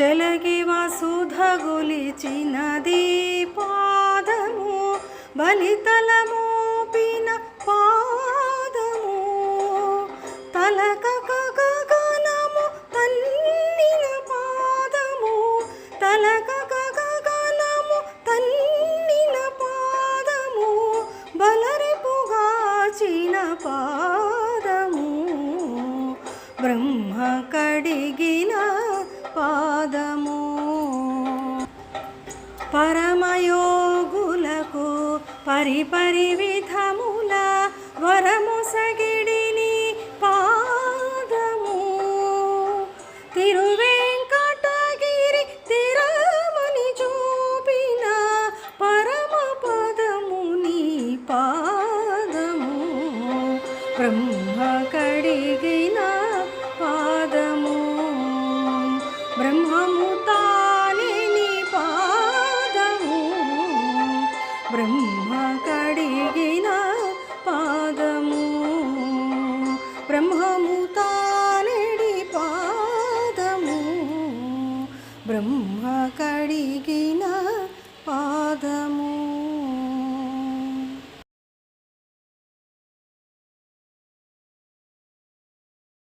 చెలగి వసుధ గొలిచినది పాదము బలితల పిన పాదము. తలక గగనము తన్నిన పాదము. తలక గగనము తన్నిన పాదము. బలరిపుగాచిన పాదము బ్రహ్మ కడిగిన పాదము. పరమయోగులకు పరిపరి విధముల వరము సగిడిని పాదము. తిరువేంకటగిరి తిరమని చూపిన పరమ పదముని పాదము. బ్రహ్మ కడిగిన బ్రహ్మ కడిగిన పాదము. బ్రహ్మము తానడి పాదము. బ్రహ్మ కడిగిన పాదము.